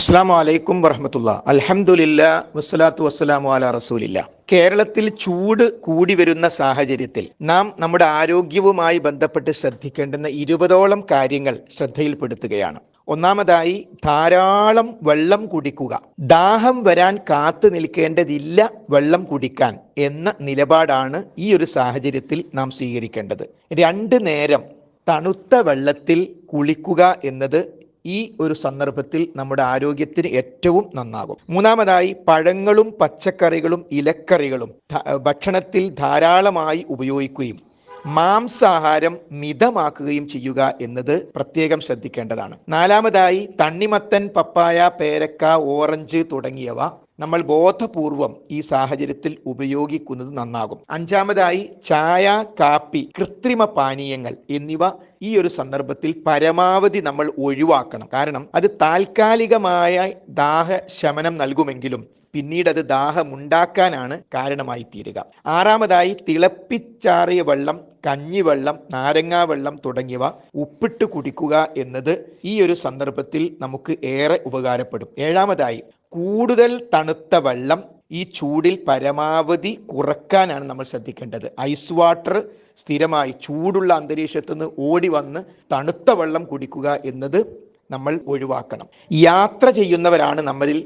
അസ്സാം വലൈക്കും വറഹമത്തുള്ള. അലഹമുല്ല വസ്സലാത്തു വസ്സലാമു അല റസൂലില്ല. കേരളത്തിൽ ചൂട് കൂടി വരുന്ന സാഹചര്യത്തിൽ നാം നമ്മുടെ ആരോഗ്യവുമായി ബന്ധപ്പെട്ട് ശ്രദ്ധിക്കേണ്ടുന്ന ഇരുപതോളം കാര്യങ്ങൾ ശ്രദ്ധയിൽപ്പെടുത്തുകയാണ്. ഒന്നാമതായി ധാരാളം വെള്ളം കുടിക്കുക. ദാഹം വരാൻ കാത്തു നിൽക്കേണ്ടതില്ല വെള്ളം കുടിക്കാൻ എന്ന നിലപാടാണ് ഈ ഒരു സാഹചര്യത്തിൽ നാം സ്വീകരിക്കേണ്ടത്. രണ്ട് നേരം തണുത്ത വെള്ളത്തിൽ കുളിക്കുക എന്നത് ഈ ഒരു സന്ദർഭത്തിൽ നമ്മുടെ ആരോഗ്യത്തിന് ഏറ്റവും നന്നാകും. മൂന്നാമതായി പഴങ്ങളും പച്ചക്കറികളും ഇലക്കറികളും ഭക്ഷണത്തിൽ ധാരാളമായി ഉപയോഗിക്കുകയും മാംസാഹാരം മിതമാക്കുകയും ചെയ്യുക എന്നത് പ്രത്യേകം ശ്രദ്ധിക്കേണ്ടതാണ്. നാലാമതായി തണ്ണിമത്തൻ പപ്പായ പേരക്ക ഓറഞ്ച് തുടങ്ങിയവ നമ്മൾ ബോധപൂർവം ഈ സാഹചര്യത്തിൽ ഉപയോഗിക്കുന്നത് നന്നാകും. അഞ്ചാമതായി ചായ കാപ്പി കൃത്രിമ പാനീയങ്ങൾ എന്നിവ ഈ ഒരു സന്ദർഭത്തിൽ പരമാവധി നമ്മൾ ഒഴിവാക്കണം. കാരണം അത് താൽക്കാലികമായ ദാഹശമനം നൽകുമെങ്കിലും പിന്നീട് അത് ദാഹമുണ്ടാക്കാനാണ് കാരണമായി തീരുക ആറാമതായി തിളപ്പിച്ചാറിയ വെള്ളം കഞ്ഞിവെള്ളം നാരങ്ങാ വെള്ളം തുടങ്ങിയവ ഉപ്പിട്ട് കുടിക്കുക എന്നത് ഈ ഒരു സന്ദർഭത്തിൽ നമുക്ക് ഏറെ ഉപകാരപ്പെടും. ഏഴാമതായി കൂടുതൽ തണുത്ത വെള്ളം ഈ ചൂടിൽ പരമാവധി കുറക്കാനാണ് നമ്മൾ ശ്രദ്ധിക്കേണ്ടത്. ഐസ് വാട്ടർ സ്ഥിരമായി ചൂടുള്ള അന്തരീക്ഷത്തു നിന്ന് ഓടി വന്ന് തണുത്ത വെള്ളം കുടിക്കുക എന്നത് നമ്മൾ ഒഴിവാക്കണം. യാത്ര ചെയ്യുന്നവരാണ് നമ്മളിൽ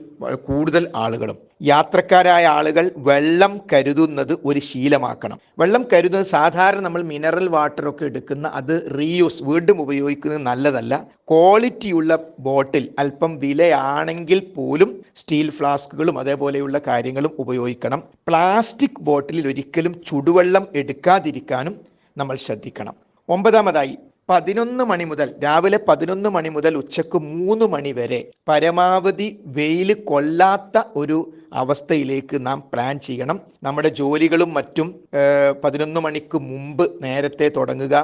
കൂടുതൽ ആളുകളും. യാത്രക്കാരായ ആളുകൾ വെള്ളം കരുതുന്നത് ഒരു ശീലമാക്കണം. വെള്ളം കരുതുന്നത് സാധാരണ നമ്മൾ മിനറൽ വാട്ടർ ഒക്കെ എടുക്കുന്ന അത് റീയൂസ് വീണ്ടും ഉപയോഗിക്കുന്നത് നല്ലതല്ല. ക്വാളിറ്റിയുള്ള ബോട്ടിൽ അല്പം വിലയാണെങ്കിൽ പോലും സ്റ്റീൽ ഫ്ലാസ്കുകളും അതേപോലെയുള്ള കാര്യങ്ങളും ഉപയോഗിക്കണം. പ്ലാസ്റ്റിക് ബോട്ടിലിൽ ഒരിക്കലും ചുടുവെള്ളം എടുക്കാതിരിക്കാനും നമ്മൾ ശ്രദ്ധിക്കണം. ഒമ്പതാമതായി പതിനൊന്ന് മണി മുതൽ രാവിലെ പതിനൊന്ന് മണി മുതൽ ഉച്ചയ്ക്ക് മൂന്ന് മണി വരെ പരമാവധി വെയിൽ കൊള്ളാത്ത ഒരു അവസ്ഥയിലേക്ക് നാം പ്ലാൻ ചെയ്യണം. നമ്മുടെ ജോലികളും മറ്റും പതിനൊന്ന് മണിക്ക് മുമ്പ് നേരത്തെ തുടങ്ങുക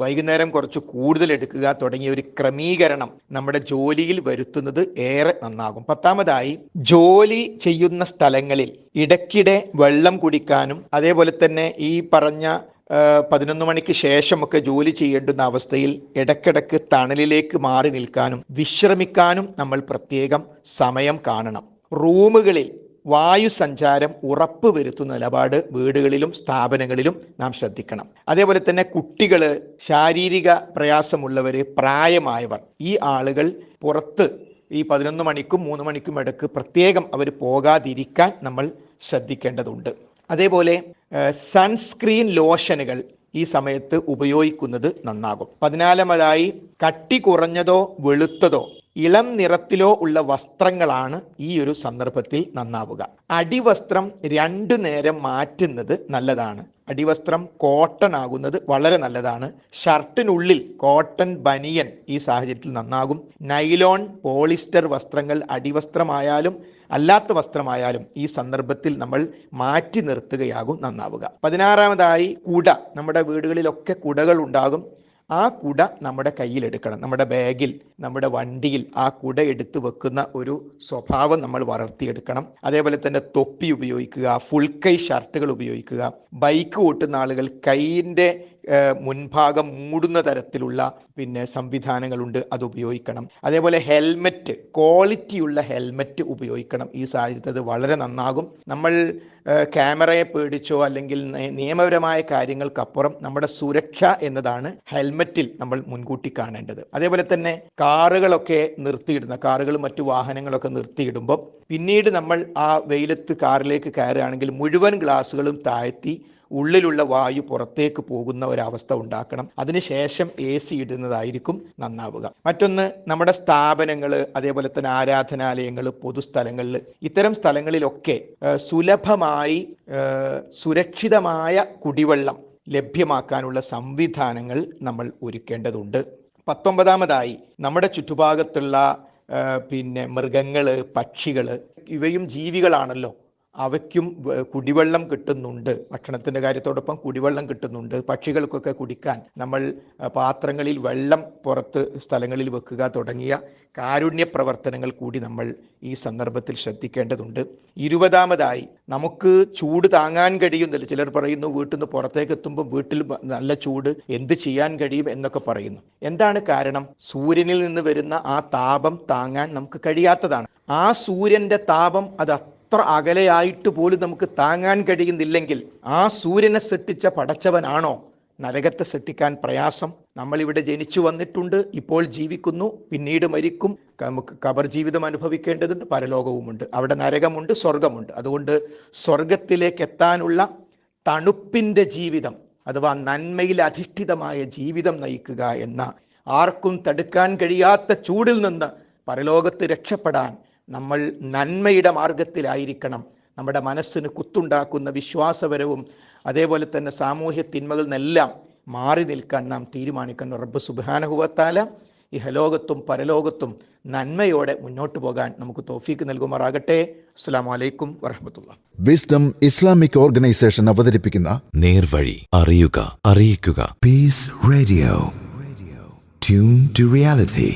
വൈകുന്നേരം കുറച്ച് കൂടുതൽ എടുക്കുക തുടങ്ങിയ ഒരു ക്രമീകരണം നമ്മുടെ ജോലിയിൽ വരുത്തുന്നത് ഏറെ നന്നാകും. പത്താമതായി ജോലി ചെയ്യുന്ന സ്ഥലങ്ങളിൽ ഇടയ്ക്കിടെ വെള്ളം കുടിക്കാനും അതേപോലെ തന്നെ ഈ പറഞ്ഞ പതിനൊന്ന് മണിക്ക് ശേഷമൊക്കെ ജോലി ചെയ്യേണ്ടുന്ന അവസ്ഥയിൽ ഇടയ്ക്കിടയ്ക്ക് തണലിലേക്ക് മാറി നിൽക്കാനും വിശ്രമിക്കാനും നമ്മൾ പ്രത്യേകം സമയം കാണണം. റൂമുകളിൽ വായു സഞ്ചാരം ഉറപ്പ് വരുത്തുന്ന നിലപാട് വീടുകളിലും സ്ഥാപനങ്ങളിലും നാം ശ്രദ്ധിക്കണം. അതേപോലെ തന്നെ കുട്ടികൾ ശാരീരിക പ്രയാസമുള്ളവർ പ്രായമായവർ ഈ ആളുകൾ പുറത്ത് ഈ പതിനൊന്ന് മണിക്കും മൂന്ന് മണിക്കും ഇടയ്ക്ക് പ്രത്യേകം അവർ പോകാതിരിക്കാൻ നമ്മൾ ശ്രദ്ധിക്കേണ്ടതുണ്ട്. അതേപോലെ സൺസ്ക്രീൻ ലോഷനുകൾ ഈ സമയത്ത് ഉപയോഗിക്കുന്നത് നന്നാകും. പതിനാലാമതായി കട്ടി കുറഞ്ഞതോ വെളുത്തതോ ഇളം നിറത്തിലോ ഉള്ള വസ്ത്രങ്ങളാണ് ഈ ഒരു സന്ദർഭത്തിൽ നന്നാവുക. അടിവസ്ത്രം രണ്ടു നേരം മാറ്റുന്നത് നല്ലതാണ്. അടിവസ്ത്രം കോട്ടൺ ആകുന്നത് വളരെ നല്ലതാണ്. ഷർട്ടിനുള്ളിൽ കോട്ടൺ ബനിയൻ ഈ സാഹചര്യത്തിൽ നന്നാകും. നൈലോൺ പോളിസ്റ്റർ വസ്ത്രങ്ങൾ അടിവസ്ത്രമായാലും അല്ലാത്ത വസ്ത്രമായാലും ഈ സന്ദർഭത്തിൽ നമ്മൾ മാറ്റി നിർത്തുകയാകും നന്നാവുക. പതിനാറാമതായി കുട. നമ്മുടെ വീടുകളിലൊക്കെ കുടകൾ ഉണ്ടാകും. ആ കുട നമ്മുടെ കയ്യിലെടുക്കണം നമ്മുടെ ബാഗിൽ നമ്മുടെ വണ്ടിയിൽ ആ കുട എടുത്തു വെക്കുന്ന ഒരു സ്വഭാവം നമ്മൾ വളർത്തിയെടുക്കണം. അതേപോലെ തന്നെ തൊപ്പി ഉപയോഗിക്കുക ഫുൾ കൈ ഷർട്ടുകൾ ഉപയോഗിക്കുക. ബൈക്ക് ഓട്ടുന്ന ആളുകൾ കൈയിന്റെ മുൻഭാഗം മൂടുന്ന തരത്തിലുള്ള പിന്നെ സംവിധാനങ്ങളുണ്ട് അത് ഉപയോഗിക്കണം. അതേപോലെ ഹെൽമെറ്റ് ക്വാളിറ്റിയുള്ള ഹെൽമെറ്റ് ഉപയോഗിക്കണം. ഈ സാഹചര്യത്തിൽ അത് വളരെ നന്നാകും. നമ്മൾ ക്യാമറയെ പേടിച്ചോ അല്ലെങ്കിൽ നിയമപരമായ കാര്യങ്ങൾക്കപ്പുറം നമ്മുടെ സുരക്ഷ എന്നതാണ് ഹെൽമെറ്റിൽ നമ്മൾ മുൻകൂട്ടി കാണേണ്ടത്. അതേപോലെ തന്നെ കാറുകളൊക്കെ നിർത്തിയിടുന്ന കാറുകളും മറ്റു വാഹനങ്ങളൊക്കെ നിർത്തിയിടുമ്പോൾ പിന്നീട് നമ്മൾ ആ വെയിലത്ത് കാറിലേക്ക് കയറുകയാണെങ്കിൽ മുഴുവൻ ഗ്ലാസ്സുകളും താഴ്ത്തി ഉള്ളിലുള്ള വായു പുറത്തേക്ക് പോകുന്ന ഒരവസ്ഥ ഉണ്ടാക്കണം. അതിനുശേഷം എ സി ഇടുന്നതായിരിക്കും നന്നാവുക. മറ്റൊന്ന് നമ്മുടെ സ്ഥാപനങ്ങൾ അതേപോലെ തന്നെ ആരാധനാലയങ്ങൾ പൊതുസ്ഥലങ്ങളിൽ ഇത്തരം സ്ഥലങ്ങളിലൊക്കെ സുലഭമായി സുരക്ഷിതമായ കുടിവെള്ളം ലഭ്യമാക്കാനുള്ള സംവിധാനങ്ങൾ നമ്മൾ ഒരുക്കേണ്ടതുണ്ട്. പത്തൊമ്പതാമതായി നമ്മുടെ ചുറ്റുഭാഗത്തുള്ള പിന്നെ മൃഗങ്ങൾ പക്ഷികൾ ഇവയും ജീവികളാണല്ലോ. അവയ്ക്കും കുടിവെള്ളം കിട്ടുന്നുണ്ട്. ഭക്ഷണത്തിന്റെ കാര്യത്തോടൊപ്പം കുടിവെള്ളം കിട്ടുന്നുണ്ട്. പക്ഷികൾക്കൊക്കെ കുടിക്കാൻ നമ്മൾ പാത്രങ്ങളിൽ വെള്ളം പുറത്ത് സ്ഥലങ്ങളിൽ വെക്കുക തുടങ്ങിയ കാരുണ്യ പ്രവർത്തനങ്ങൾ കൂടി നമ്മൾ ഈ സന്ദർഭത്തിൽ ശ്രദ്ധിക്കേണ്ടതുണ്ട്. ഇരുപതാമതായി നമുക്ക് ചൂട് താങ്ങാൻ കഴിയുന്നില്ല. ചിലർ പറയുന്നു വീട്ടിൽ നിന്ന് പുറത്തേക്ക് എത്തുമ്പോൾ വീട്ടിൽ നല്ല ചൂട്. എന്ത് ചെയ്യാൻ കഴിയും? എന്നൊക്കെ പറയുന്നു. എന്താണ് കാരണം? സൂര്യനിൽ നിന്ന് വരുന്ന ആ താപം താങ്ങാൻ നമുക്ക് കഴിയാത്തതാണ്. ആ സൂര്യന്റെ താപം അത് അത്ര അകലെയായിട്ട് പോലും നമുക്ക് താങ്ങാൻ കഴിയുന്നില്ലെങ്കിൽ ആ സൂര്യനെ സൃഷ്ടിച്ച പടച്ചവനാണോ? നരകത്തെ സൃഷ്ടിക്കാൻ പ്രയാസം. നമ്മളിവിടെ ജനിച്ചു വന്നിട്ടുണ്ട് ഇപ്പോൾ ജീവിക്കുന്നു പിന്നീട് മരിക്കും. നമുക്ക് കബർ ജീവിതം അനുഭവിക്കേണ്ടതുണ്ട് പരലോകവുമുണ്ട്. അവിടെ നരകമുണ്ട് സ്വർഗമുണ്ട്. അതുകൊണ്ട് സ്വർഗത്തിലേക്ക് എത്താനുള്ള തണുപ്പിന്റെ ജീവിതം അഥവാ നന്മയിൽ അധിഷ്ഠിതമായ ജീവിതം നയിക്കുക എന്ന ആർക്കും തടുക്കാൻ കഴിയാത്ത ചൂടിൽ നിന്ന് പരലോകത്ത് രക്ഷപ്പെടാൻ നമ്മൾ നന്മയുടെ മാർഗത്തിലായിരിക്കണം നമ്മുടെ മനസ്സിന് കുത്തുണ്ടാക്കുന്ന വിശ്വാസപരവും അതേപോലെ തന്നെ സാമൂഹ്യ തിന്മകളെല്ലാം നിന്നെല്ലാം മാറി നിൽക്കാൻ നാം തീരുമാനിക്കണം. റബ്ബ് സുബാനഹുവത്താല ഇഹലോകത്തും പരലോകത്തും നന്മയോടെ മുന്നോട്ട് പോകാൻ നമുക്ക് തോഫീക്ക് നൽകുമാറാകട്ടെ. അസ്സാം വലൈക്കും വറഹമത്തുള്ള. വിസ്ഡം ഇസ്ലാമിക് ഓർഗനൈസേഷൻ അവതരിപ്പിക്കുന്ന നേർവഴി അറിയുക അറിയിക്കുക. Peace radio tune to reality.